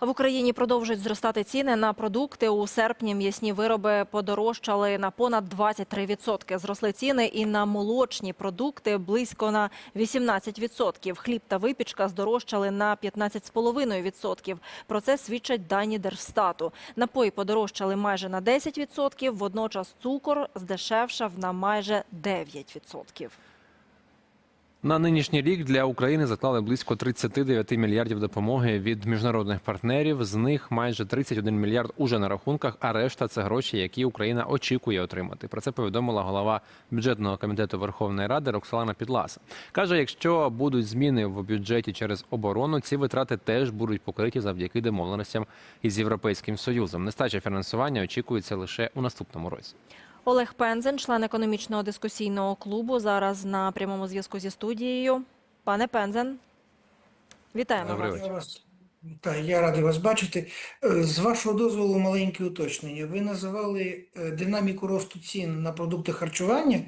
В Україні продовжують зростати ціни на продукти. У серпні м'ясні вироби подорожчали на понад 23%. Зросли ціни і на молочні продукти близько на 18%. Хліб та випічка здорожчали на 15,5%. Про це свідчать дані Держстату. Напої подорожчали майже на 10%, водночас цукор здешевшав на майже 9%. На нинішній рік для України заклали близько 39 мільярдів допомоги від міжнародних партнерів. З них майже 31 мільярд уже на рахунках, а решта це гроші, які Україна очікує отримати. Про це повідомила голова бюджетного комітету Верховної Ради Роксолана Підласа. каже, якщо будуть зміни в бюджеті через оборону, ці витрати теж будуть покриті завдяки домовленостям із європейським союзом. Нестача фінансування очікується лише у наступному році. Олег Пензен, член економічного дискусійного клубу, зараз на прямому зв'язку зі студією. Пане Пензен, вітаємо Добрий вас. Я вас вітаю, я радий вас бачити. Е, З вашого дозволу, маленьке уточнення. Ви називали е, динаміку росту цін на продукти харчування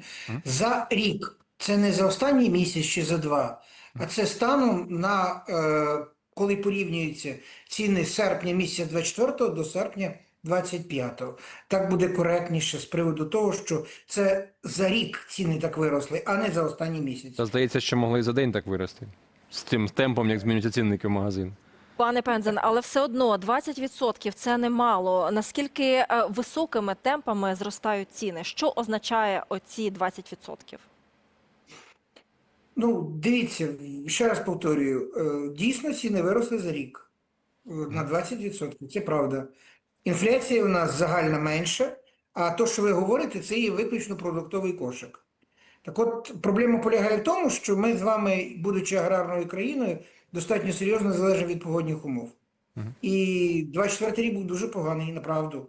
за рік. Це не за останній місяць чи за два, а це станом на е, коли порівнюються ціни серпня місяця 24 до серпня 25. Так буде коректніше з приводу того, що це за рік ціни так виросли, а не за останній місяць. Та здається, що могли і за день так вирости з тим темпом, як змінюються цінники в магазин. Пане Пензен, але все одно 20% – це немало. Наскільки е, високими темпами зростають ціни? Що означає оці 20%? Ну, дивіться, ще раз повторюю, е, дійсно ціни виросли за рік е, на 20%, це правда. Інфляція у нас загальна менша, а то, що ви говорите, це є виключно продуктовий кошик. Так от, проблема полягає в тому, що ми з вами, будучи аграрною країною, достатньо серйозно залежимо від погодних умов. І 24 рік був дуже поганий, направду.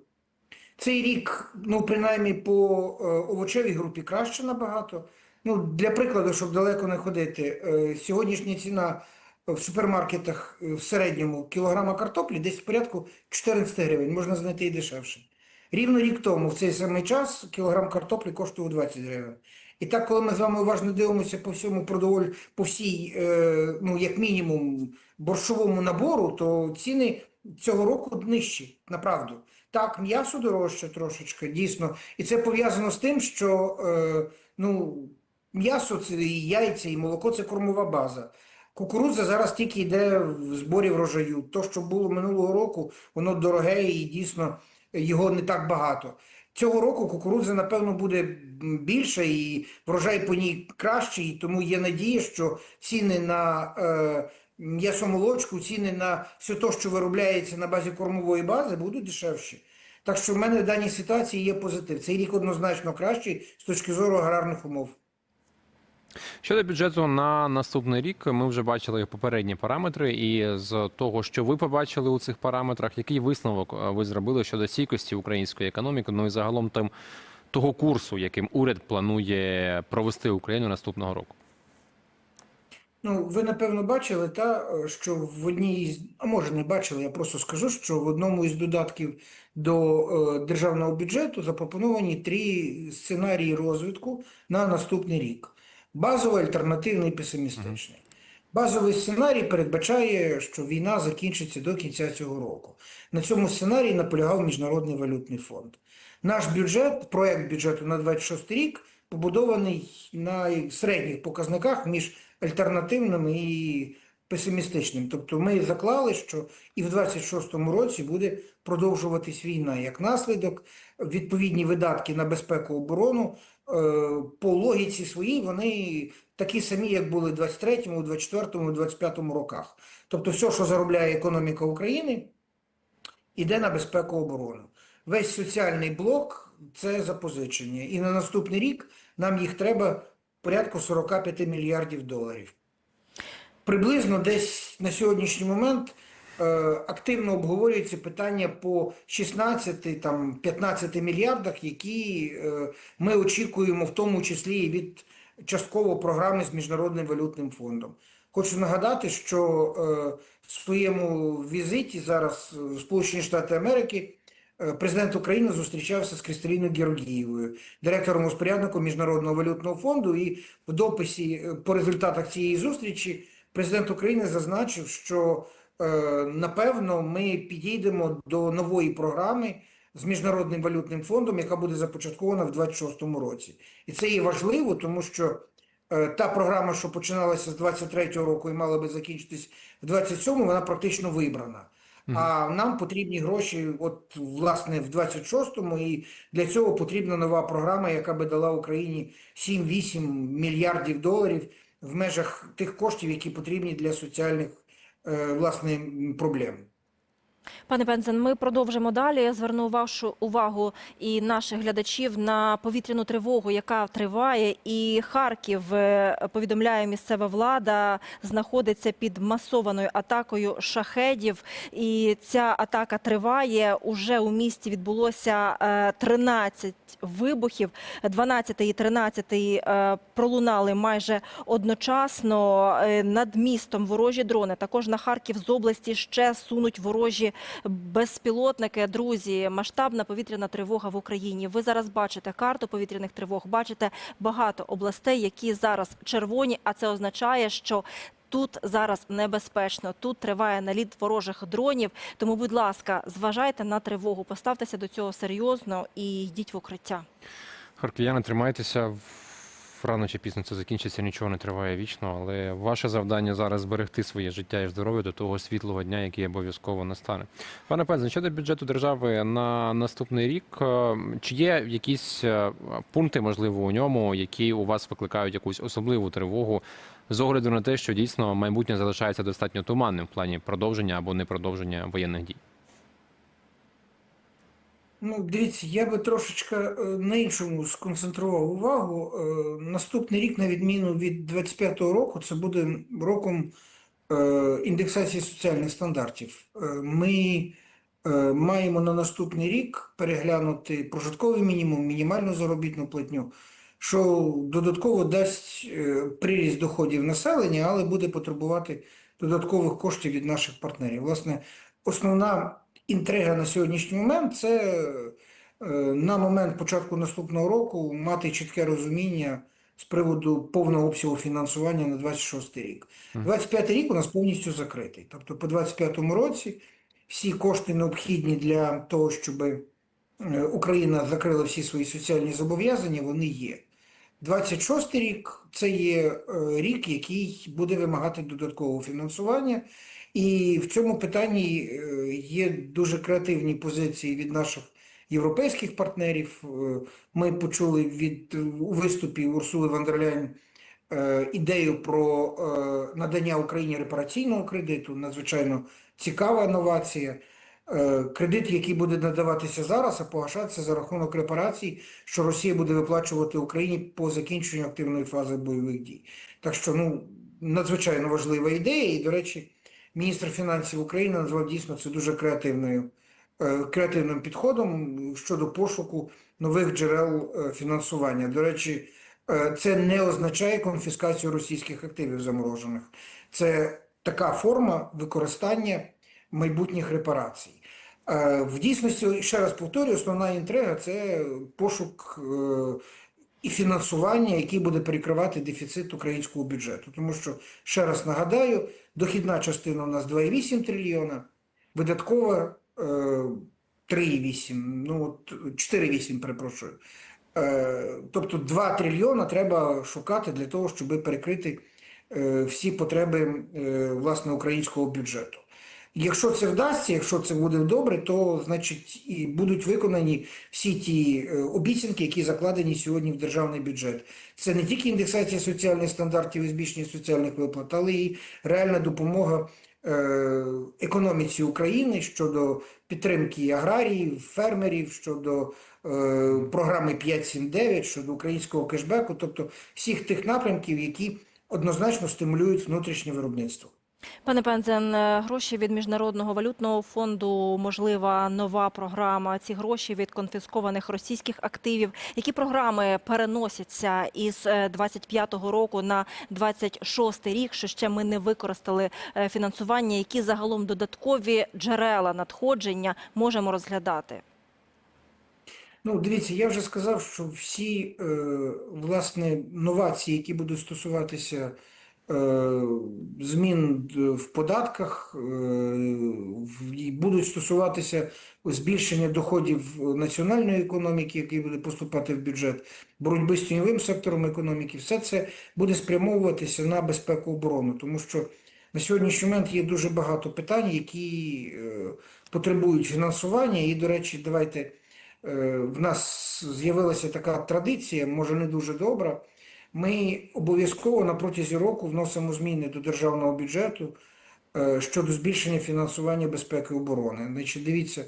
Цей рік, ну, принаймні по е, овочевій групі краще набагато. Ну, для прикладу, щоб далеко не ходити, е, сьогоднішня ціна в супермаркетах е, в середньому кілограма картоплі десь в порядку 14 гривень, можна знайти і дешевше. Рівно рік тому, в цей самий час, кілограм картоплі коштував 20 гривень. І так, коли ми з вами уважно дивимося по всьому продоволь, по всій, е, ну, як мінімум, борщовому набору, то ціни цього року нижчі, направду. Так, м'ясо дорожче трошечки, дійсно. І це пов'язано з тим, що е, ну, м'ясо це і яйця, і молоко це кормова база. Кукурудза зараз тільки йде в зборі врожаю. То, що було минулого року, воно дороге і дійсно його не так багато. Цього року кукурудза, напевно, буде більше і врожай по ній кращий, тому є надія, що ціни на е, м'ясомолочку, ціни на все те, що виробляється на базі кормової бази, будуть дешевші. Так що в мене в даній ситуації є позитив. Цей рік однозначно кращий з точки зору аграрних умов. Щодо бюджету на наступний рік, ми вже бачили попередні параметри, і з того, що ви побачили у цих параметрах, який висновок е, ви зробили щодо стійкості української економіки, ну і загалом тим того курсу, яким уряд планує провести Україну наступного року? Ну, ви напевно бачили, та що в одній із, а може не бачили, я просто скажу, що в одному із додатків до е, державного бюджету запропоновані три сценарії розвитку на наступний рік: базовий, альтернативний песимістичний. Базовий сценарій передбачає, що війна закінчиться до кінця цього року. На цьому сценарії наполягав Міжнародний валютний фонд. Наш бюджет, проект бюджету на 26 рік, побудований на середніх показниках між альтернативним і песимістичним. Тобто ми заклали, що і в 26-му році буде продовжуватись війна. Як наслідок, відповідні видатки на безпеку оборону по логіці своїй вони такі самі, як були в 23-му, 24-му, 25-му роках. Тобто все, що заробляє економіка України, іде на безпеку оборону. Весь соціальний блок це запозичення. І на наступний рік нам їх треба порядку 45 мільярдів доларів. Приблизно десь на сьогоднішній момент активно обговорюється питання по 16 там 15 мільярдах, які е, ми очікуємо, в тому числі і від частково програми з Міжнародним валютним фондом. Хочу нагадати, що е, в своєму візиті зараз в Сполучені Штати Америки е, президент України зустрічався з Кристаліною Георгієвою, директором розпорядником Міжнародного валютного фонду. І в дописі е, по результатах цієї зустрічі президент України зазначив, що е, напевно, ми підійдемо до нової програми з Міжнародним валютним фондом, яка буде започаткована в 2026 році. І це є важливо, тому що е, та програма, що починалася з 23-го року і мала би закінчитись в 27-му, вона практично вибрана. А нам потрібні гроші, от власне, в 26-му, і для цього потрібна нова програма, яка би дала Україні 7-8 мільярдів доларів в межах тих коштів, які потрібні для соціальних е, власне проблем. Пане Пензен, ми продовжимо далі. Я зверну вашу увагу і наших глядачів на повітряну тривогу, яка триває. І Харків е, повідомляє місцева влада, знаходиться під масованою атакою шахедів. І ця атака триває. Уже у місті відбулося е, 13 вибухів. 12 і 13 е, пролунали майже одночасно. Е, Над містом ворожі дрони. Також на Харків з області ще сунуть ворожі безпілотники. Друзі, масштабна повітряна тривога в Україні. Ви зараз бачите карту повітряних тривог, бачите багато областей, які зараз червоні, а це означає, що Тут зараз небезпечно, тут триває наліт ворожих дронів. Тому, будь ласка, зважайте на тривогу, поставтеся до цього серйозно і йдіть в укриття. Харків'яни, тримайтеся. Рано чи пізно це закінчиться, нічого не триває вічно, але ваше завдання зараз зберегти своє життя і здоров'я до того світлого дня, який обов'язково настане. Пане Пензен, щодо бюджету держави на наступний рік, е, чи є якісь е, пункти, можливо, у ньому, які у вас викликають якусь особливу тривогу з огляду на те, що дійсно майбутнє залишається достатньо туманним в плані продовження або непродовження воєнних дій? Ну, дивіться, я би трошечки е, на іншому сконцентрував увагу. Е, Наступний рік, на відміну від 25-го року, це буде роком е, індексації соціальних стандартів. Ми маємо на наступний рік переглянути прожитковий мінімум, мінімальну заробітну платню, що додатково дасть приріст доходів населення, але буде потребувати додаткових коштів від наших партнерів. Власне, основна інтрига на сьогоднішній момент це е, на момент початку наступного року мати чітке розуміння з приводу повного обсягу фінансування на 26 рік. 25 рік у нас повністю закритий. Тобто по 25-му році всі кошти необхідні для того, щоб е, Україна закрила всі свої соціальні зобов'язання, вони є. 26 рік це є е, рік, який буде вимагати додаткового фінансування. І в цьому питанні е, є дуже креативні позиції від наших європейських партнерів. Е, Ми почули від у виступі Урсули вон дер Ляєн е, ідею про надання Україні репараційного кредиту. Надзвичайно цікава новація. Кредит, який буде надаватися зараз, а погашатися за рахунок репарацій, що Росія буде виплачувати Україні по закінченню активної фази бойових дій. Так що, ну, надзвичайно важлива ідея, і, до речі, міністр фінансів України назвав дійсно це дуже креативною, е, креативним підходом щодо пошуку нових джерел е, фінансування. До речі, е, це не означає конфіскацію російських активів заморожених. Це така форма використання майбутніх репарацій. В дійсності, ще раз повторюю, основна інтрига це пошук і фінансування, який буде перекривати дефіцит українського бюджету. Тому що, ще раз нагадаю, дохідна частина у нас 2,8 трильйона, видаткова е, 3,8, ну от 4,8, перепрошую. Е, Тобто 2 трильйона треба шукати для того, щоб перекрити е, всі потреби е, власне українського бюджету. Якщо це вдасться, якщо це буде добре, то значить і будуть виконані всі ті е, обіцянки, які закладені сьогодні в державний бюджет. Це не тільки індексація соціальних стандартів і збільшення соціальних виплат, але й реальна допомога е, економіці України щодо підтримки аграріїв, фермерів, щодо е, програми 5.7.9, щодо українського кешбеку, тобто всіх тих напрямків, які однозначно стимулюють внутрішнє виробництво. Пане Пензен, е, гроші від міжнародного валютного фонду, можлива нова програма. Ці гроші від конфіскованих російських активів. Які програми переносяться із е, 25-го року на 26-й рік? Що ще ми не використали е, фінансування? Які загалом додаткові джерела надходження можемо розглядати? Ну, дивіться, я вже сказав, що всі е, власне новації, які будуть стосуватися е, змін в податках, е, будуть стосуватися збільшення доходів національної економіки, який буде поступати в бюджет, боротьби з тіньовим сектором економіки. Все це буде спрямовуватися на безпеку оборону, тому що на сьогоднішній момент є дуже багато питань, які е, потребують фінансування. І, до речі, давайте е, в нас з'явилася така традиція, може не дуже добра. Ми обов'язково на протязі року вносимо зміни до державного бюджету е, щодо збільшення фінансування безпеки і оборони. Значить, дивіться,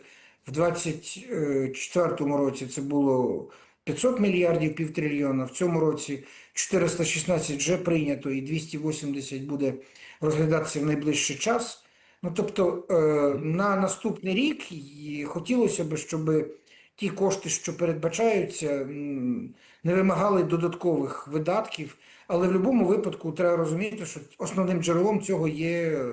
в 2024 році це було 500 мільярдів, півтрильйона, в цьому році 416 вже прийнято і 280 буде розглядатися в найближчий час. Ну, тобто, е, на наступний рік хотілося б, щоб ті кошти, що передбачаються, не вимагали додаткових видатків, але в будь-якому випадку треба розуміти, що основним джерелом цього є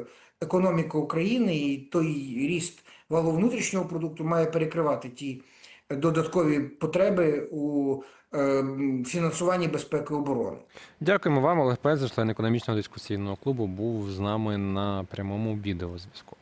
економіка України, і той ріст валового внутрішнього продукту має перекривати ті додаткові потреби у е, фінансуванні безпеки оборони. Дякуємо вам, Олег Пезер, член економічного дискусійного клубу, був з нами на прямому відеозв'язку.